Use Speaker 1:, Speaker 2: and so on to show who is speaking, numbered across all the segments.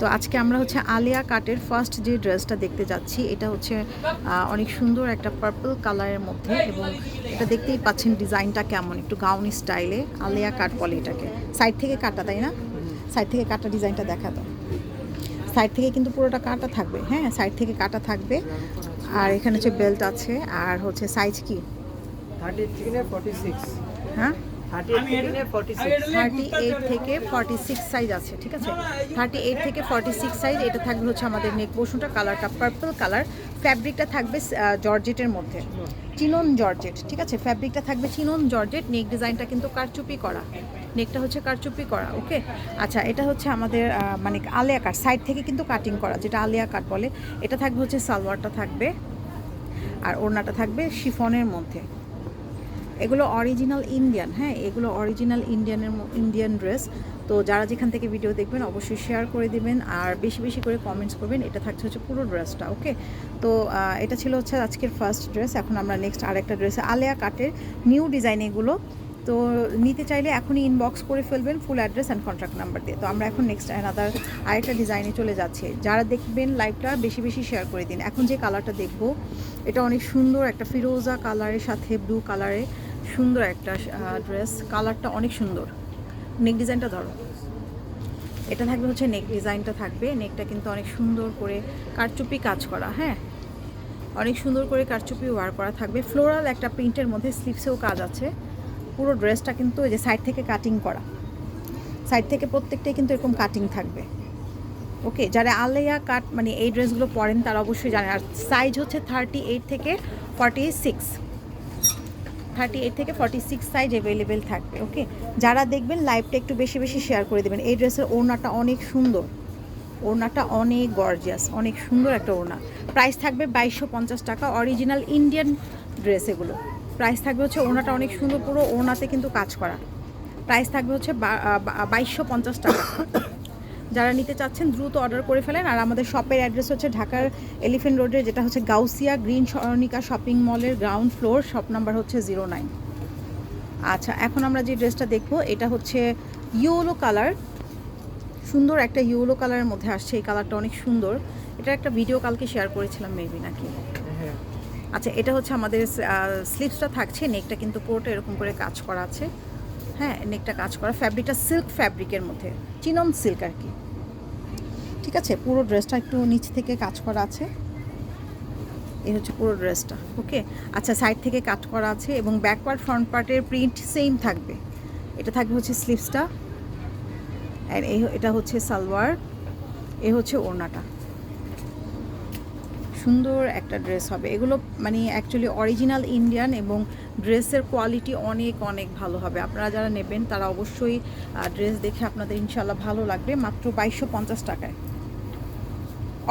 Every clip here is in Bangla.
Speaker 1: তো আজকে আমরা হচ্ছে আলিয়া কাটের ফার্স্ট যে ড্রেসটা দেখতে যাচ্ছি এটা হচ্ছে অনেক সুন্দর একটা পার্পল কালারের মধ্যে এবং এটা দেখতেই পাচ্ছেন ডিজাইনটা কেমন একটু গাউনি স্টাইলে আলিয়া কাট বলে এটাকে। সাইড থেকে কাটা তাই না? সাইড থেকে কাটা ডিজাইনটা দেখা দাও। সাইড থেকে কিন্তু পুরোটা কাটা থাকবে হ্যাঁ সাইড থেকে কাটা থাকবে। আর এখানে হচ্ছে বেল্ট আছে আর হচ্ছে সাইজ কি?
Speaker 2: থার্টি থেকে ফর্টি সিক্স
Speaker 1: হ্যাঁ?
Speaker 2: থার্টি থেকে ফর্টি সিক্স
Speaker 1: থার্টি এইট থেকে ফর্টি সিক্স সাইজ আছে ঠিক আছে? থার্টি এইট থেকে ফর্টি সিক্স সাইজ এটা থাকবে হচ্ছে আমাদের নেক পোর্শনটা কালারটা পার্পল কালার ফ্যাব্রিকটা থাকবে জর্জেটের মধ্যে। চিনন জর্জেট ঠিক আছে? ফ্যাব্রিকটা থাকবে চিনন জর্জেট নেক ডিজাইনটা কিন্তু কারচুপি করা। নেকটা হচ্ছে কারচুপি করা ওকে আচ্ছা এটা হচ্ছে আমাদের মানে আলিয়া কাট সাইড থেকে কিন্তু কাটিং করা যেটা আলিয়া কাট বলে। এটা থাকবে হচ্ছে সালোয়ারটা থাকবে আর ওড়নাটা থাকবে শিফনের মধ্যে। এগুলো অরিজিনাল ইন্ডিয়ান হ্যাঁ এগুলো অরিজিনাল ইন্ডিয়ানের ইন্ডিয়ান ড্রেস তো যারা যেখান থেকে ভিডিও দেখবেন, অবশ্যই শেয়ার করে দিবেন আর বেশি বেশি করে কমেন্টস করবেন। এটা থাকছে হচ্ছে পুরো ড্রেসটা ওকে তো এটা ছিল হচ্ছে আজকের ফার্স্ট ড্রেস এখন আমরা নেক্সট আরেকটা ড্রেস আলেয়া কাটের নিউ ডিজাইন এগুলো। তো নিতে চাইলে এখনই ইনবক্স করে ফেলবেন full address and contact number দিয়ে। তো আমরা এখন নেক্সট অ্যানাদার আরেকটা ডিজাইনে চলে যাচ্ছে। যারা দেখবেন লাইভটা বেশি বেশি শেয়ার করে দিন। এখন যে কালারটা দেখব, এটা অনেক সুন্দর একটা ফিরোজা কালারের সাথে ব্লু কালারে সুন্দর একটা ড্রেস কালারটা অনেক সুন্দর। নেক ডিজাইনটা ধরো। এটা থাকবে হচ্ছে নেক ডিজাইনটা থাকবে। নেকটা কিন্তু অনেক সুন্দর করে কারচুপি কাজ করা হ্যাঁ? অনেক সুন্দর করে কারচুপি ওয়ার করা থাকবে। ফ্লোরাল একটা প্রিন্টের মধ্যে স্লিপসেও কাজ আছে। পুরো ড্রেসটা কিন্তু ওই যে সাইড থেকে কাটিং করা। সাইড থেকে প্রত্যেকটাই কিন্তু এরকম কাটিং থাকবে। ওকে যারা আলেয়া কাট মানে এই ড্রেসগুলো পরেন, তারা অবশ্যই জানেন আর সাইজ হচ্ছে থার্টি এইট থেকে ফর্টি সিক্স থার্টি এইট থেকে ফর্টি সিক্স সাইজ অ্যাভেলেবেল থাকবে ওকে যারা দেখবেন লাইভটা একটু বেশি বেশি শেয়ার করে দেবেন। এই ড্রেসের ওড়নাটা অনেক সুন্দর। ওড়নাটা অনেক গর্জিয়াস অনেক সুন্দর একটা ওড়না। প্রাইস থাকবে বাইশশো পঞ্চাশ টাকা অরিজিনাল ইন্ডিয়ান ড্রেস এগুলো। প্রাইস থাকবে হচ্ছে ওড়নাটা অনেক সুন্দর, পুরো ওড়নাতে কিন্তু কাজ করা। প্রাইস থাকবে হচ্ছে বাইশশো পঞ্চাশ টাকা। যারা নিতে চাচ্ছেন দ্রুত অর্ডার করে ফেলেন। আর আমাদের শপের অ্যাড্রেস হচ্ছে ঢাকার এলিফেন্ট রোডে যেটা হচ্ছে গাউসিয়া গ্রিন সরণিকা শপিং মলের গ্রাউন্ড ফ্লোর শপ নাম্বার হচ্ছে জিরো নাইন। আচ্ছা এখন আমরা যে ড্রেসটা দেখব এটা হচ্ছে ইয়েলো কালার। সুন্দর একটা ইয়েলো কালারের মধ্যে আসছে এই কালারটা অনেক সুন্দর। এটা একটা ভিডিও কালকে শেয়ার করেছিলাম মেবি নাকি?
Speaker 2: হ্যাঁ।
Speaker 1: আচ্ছা এটা হচ্ছে আমাদের স্লিপসটা থাকছে নেকটা কিন্তু পুরোটা এরকম করে কাজ করা আছে। হ্যাঁ নেকটা কাজ করা ফ্যাব্রিকটা সিল্ক ফ্যাব্রিকের মধ্যে, চিনন সিল্ক আর কি। ঠিক আছে, পুরো ড্রেসটা একটু নিচ থেকে কাজ করা আছে। এই হচ্ছে পুরো ড্রেসটা ওকে আচ্ছা সাইড থেকে কাট করা আছে এবং ব্যাক পার্ট ফ্রন্ট পার্টের প্রিন্ট সেম থাকবে। এটা থাকবে হচ্ছে স্লিভসটা আর এই, এটা হচ্ছে সালোয়ার, এ হচ্ছে ওড়নাটা। সুন্দর একটা ড্রেস হবে। এগুলো মানে অ্যাকচুয়ালি অরিজিনাল ইন্ডিয়ান এবং ড্রেসের কোয়ালিটি অনেক অনেক ভালো হবে। আপনারা যারা নেবেন, তারা অবশ্যই ড্রেস দেখে আপনাদের ইনশাল্লাহ ভালো লাগবে। মাত্র বাইশশো পঞ্চাশ টাকায়।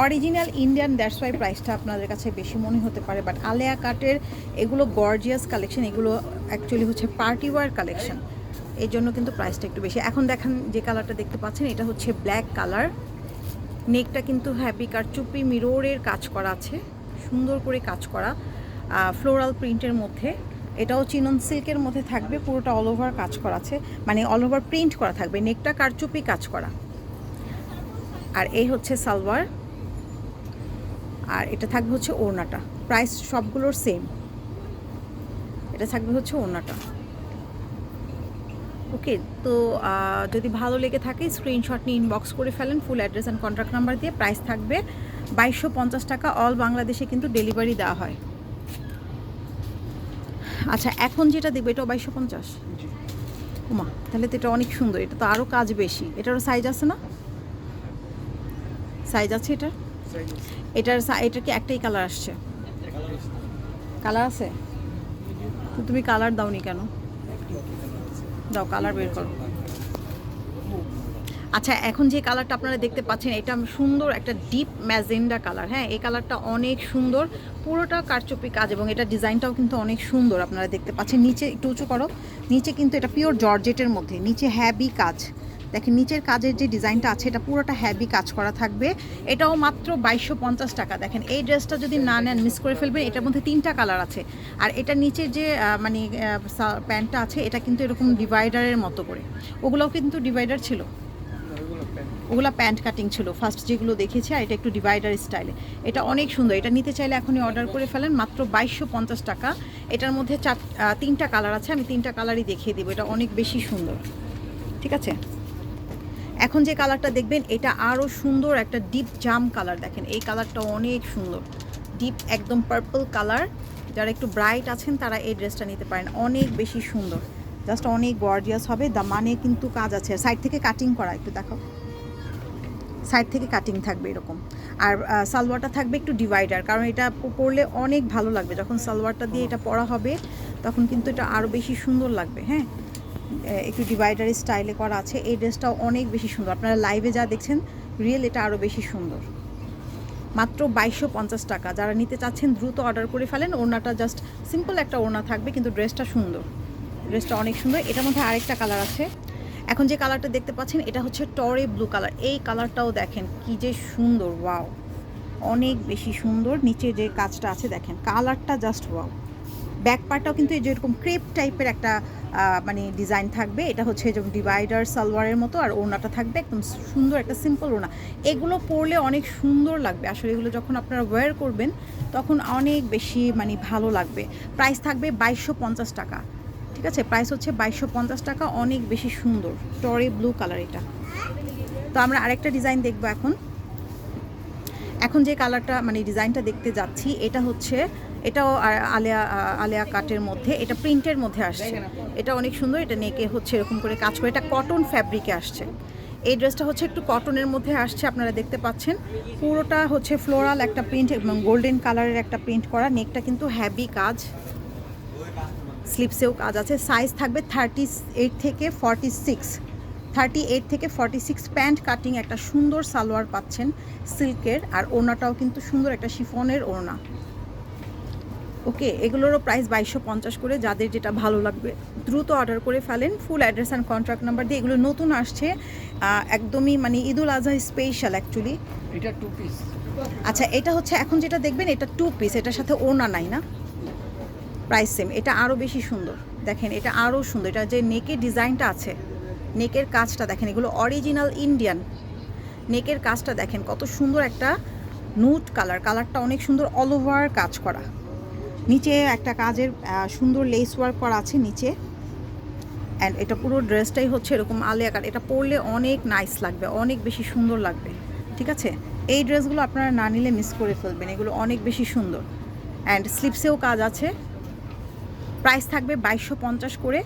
Speaker 1: অরিজিনাল ইন্ডিয়ান দ্যাটস ওয়াই প্রাইসটা আপনাদের কাছে বেশি মনে হতে পারে। বাট আলেয়া কাটের এগুলো গর্জিয়াস কালেকশন এগুলো অ্যাকচুয়ালি হচ্ছে পার্টি ওয়ার কালেকশন এই জন্য কিন্তু প্রাইসটা একটু বেশি। এখন দেখেন যে কালারটা দেখতে পাচ্ছেন, এটা হচ্ছে ব্ল্যাক কালার নেকটা কিন্তু হ্যাপি কারচুপি মিররের কাজ করা আছে, সুন্দর করে কাজ করা ফ্লোরাল প্রিন্টের মধ্যে। এটাও চিনন সিল্কের মধ্যে থাকবে, পুরোটা অল ওভার কাজ করা আছে মানে অল ওভার প্রিন্ট করা থাকবে, নেকটা কারচুপি কাজ করা। আর এই হচ্ছে সালোয়ার, আর এটা থাকবে হচ্ছে ওড়নাটা প্রাইস সবগুলোর সেম এটা থাকবে হচ্ছে ওড়নাটা। ওকে তো যদি ভালো লেগে থাকে স্ক্রিনশট নিয়ে ইনবক্স করে ফেলেন full address and contact number দিয়ে প্রাইস থাকবে বাইশশো পঞ্চাশ টাকা অল বাংলাদেশে কিন্তু ডেলিভারি দেওয়া হয়। আচ্ছা এখন যেটা দেখবে এটাও বাইশশো পঞ্চাশ? উমা তাহলে তো এটা অনেক সুন্দর এটা তো আরও কাজ বেশি। এটারও সাইজ আছে না? সাইজ আছে এটার? এটার এটার কি একটাই কালার আসছে? কালার আছে? তো তুমি কালার দাওনি কেন? দাও কালার বের করো। আচ্ছা এখন যে কালারটা আপনারা দেখতে পাচ্ছেন, এটা সুন্দর একটা ডিপ ম্যাজেন্ডা কালার হ্যাঁ? এই কালারটা অনেক সুন্দর, পুরোটা কারচুপি কাজ এবং এটা ডিজাইনটাও কিন্তু অনেক সুন্দর আপনারা দেখতে পাচ্ছেন। নিচে একটু উঁচু করো, নিচে কিন্তু এটা পিওর জর্জেটের মধ্যে, নিচে হ্যাবি কাজ। দেখেন, নিচের কাজের যে ডিজাইনটা আছে, এটা পুরোটা হ্যাভি কাজ করা থাকবে। এটাও মাত্র বাইশশো পঞ্চাশ টাকা। দেখেন, এই ড্রেসটা যদি না নেন মিস করে ফেলবেন, এটার মধ্যে তিনটা কালার আছে। আর এটা নিচের যে মানে প্যান্টটা আছে, এটা কিন্তু এরকম ডিভাইডারের মতো করে। ওগুলোও কিন্তু ডিভাইডার ছিল। ওগুলো প্যান্ট কাটিং ছিল। ফার্স্ট যেগুলো দেখেছি, আর এটা একটু ডিভাইডার স্টাইলে এটা অনেক সুন্দর। এটা নিতে চাইলে এখনই অর্ডার করে ফেলেন, মাত্র বাইশশো পঞ্চাশ টাকা। এটার মধ্যে চার তিনটা কালার আছে, আমি তিনটা কালারই দেখিয়ে দেবো। এটা অনেক বেশি সুন্দর। ঠিক আছে? এখন যে কালারটা দেখবেন, এটা আরও সুন্দর একটা ডিপ জাম কালার দেখেন। এই কালারটা অনেক সুন্দর। ডিপ একদম পার্পল কালার যারা একটু ব্রাইট আছেন, তারা এই ড্রেসটা নিতে পারেন। অনেক বেশি সুন্দর। জাস্ট অনেক গর্জিয়াস হবে। দা মানে কিন্তু কাজ আছে। সাইড থেকে কাটিং করা, একটু দেখো। সাইড থেকে কাটিং থাকবে এরকম। আর সালোয়ারটা থাকবে একটু ডিভাইডার কারণ এটা পরলে অনেক ভালো লাগবে। যখন সালোয়ারটা দিয়ে এটা পরা হবে, তখন কিন্তু এটা আরও বেশি সুন্দর লাগবে হ্যাঁ? একটু ডিভাইডার স্টাইলে করা আছে। এই ড্রেসটাও অনেক বেশি সুন্দর। আপনারা লাইভে যা দেখছেন রিয়েল এটা আরও বেশি সুন্দর। মাত্র বাইশশো পঞ্চাশ টাকা। যারা নিতে চাচ্ছেন, দ্রুত অর্ডার করে ফেলেন। ওড়নাটা জাস্ট সিম্পল একটা ওড়না থাকবে, কিন্তু ড্রেসটা সুন্দর। ড্রেসটা অনেক সুন্দর। এটার মধ্যে আরেকটা কালার আছে। এখন যে কালারটা দেখতে পাচ্ছেন, এটা হচ্ছে টরে ব্লু কালার এই কালারটাও দেখেন, কি যে সুন্দর ওয়াও অনেক বেশি সুন্দর। নিচে যে কাজটা আছে, দেখেন কালারটা জাস্ট ওয়াও ব্যাক পার্টটাও কিন্তু যেরকম ক্রেপ টাইপের একটা মানে ডিজাইন থাকবে। এটা হচ্ছে যেমন ডিভাইডার সালোয়ারের মতো, আর ওড়নাটা থাকবে একদম সুন্দর একটা সিম্পল ওড়না। এগুলো পরলে অনেক সুন্দর লাগবে। আসলে এগুলো যখন আপনারা ওয়্যার করবেন, তখন অনেক বেশি মানে ভালো লাগবে। প্রাইস থাকবে বাইশশো পঞ্চাশ টাকা। ঠিক আছে? প্রাইস হচ্ছে বাইশশো পঞ্চাশ টাকা, অনেক বেশি সুন্দর। টরে ব্লু কালার এটা। তো আমরা আরেকটা ডিজাইন দেখব এখন। এখন যে কালারটা মানে ডিজাইনটা দেখতে যাচ্ছি, এটা হচ্ছে এটাও আলেয়া আলেয়া কাটের মধ্যে, এটা প্রিন্টের মধ্যে আসছে। এটা অনেক সুন্দর, এটা নেকে হচ্ছে এরকম করে কাজ করে, এটা কটন ফ্যাব্রিকে আসছে। এই ড্রেসটা হচ্ছে একটু কটনের মধ্যে আসছে, আপনারা দেখতে পাচ্ছেন। পুরোটা হচ্ছে ফ্লোরাল একটা প্রিন্ট এবং গোল্ডেন কালারের একটা প্রিন্ট করা। নেকটা কিন্তু হ্যাভি কাজ। স্লিপসেও কাজ আছে। সাইজ থাকবে থার্টি এইট থেকে ফর্টি সিক্স থার্টি এইট থেকে ফর্টি সিক্স প্যান্ট কাটিং একটা সুন্দর সালোয়ার পাচ্ছেন সিল্কের আর ওড়নাটাও কিন্তু সুন্দর একটা শিফনের ওড়না। ওকে এগুলোরও প্রাইস বাইশশো পঞ্চাশ করে যাদের যেটা ভালো লাগবে দ্রুত অর্ডার করে ফেলেন। Full address and contract number দিয়ে এগুলো নতুন আসছে একদমই মানে ঈদুল আজহা স্পেশাল অ্যাকচুয়ালি
Speaker 2: এটা টু পিস
Speaker 1: আচ্ছা এটা হচ্ছে এখন যেটা দেখবেন এটা টু পিস এটার সাথে ওড়না নাই না? প্রাইস সেম এটা আরও বেশি সুন্দর। দেখেন এটা আরও সুন্দর এটা যে নেকের ডিজাইনটা আছে নেকের কাজটা দেখেন এগুলো অরিজিনাল ইন্ডিয়ান নেকের কাজটা দেখেন কত সুন্দর একটা নুট কালার কালারটা অনেক সুন্দর অল ওভার কাজ করা। নিচে একটা কাজের সুন্দর লেস ওয়ার্ক করা আছে নিচে। অ্যান্ড এটা পুরো ড্রেসটাই হচ্ছে এরকম আলিয়া কাট এটা পরলে অনেক নাইস লাগবে, অনেক বেশি সুন্দর লাগবে, ঠিক আছে? এই ড্রেসগুলো আপনারা না নিলে মিস করে ফেলবেন, এগুলো অনেক বেশি সুন্দর। অ্যান্ড স্লিপসেও কাজ আছে। প্রাইস থাকবে বাইশশো পঞ্চাশ করে।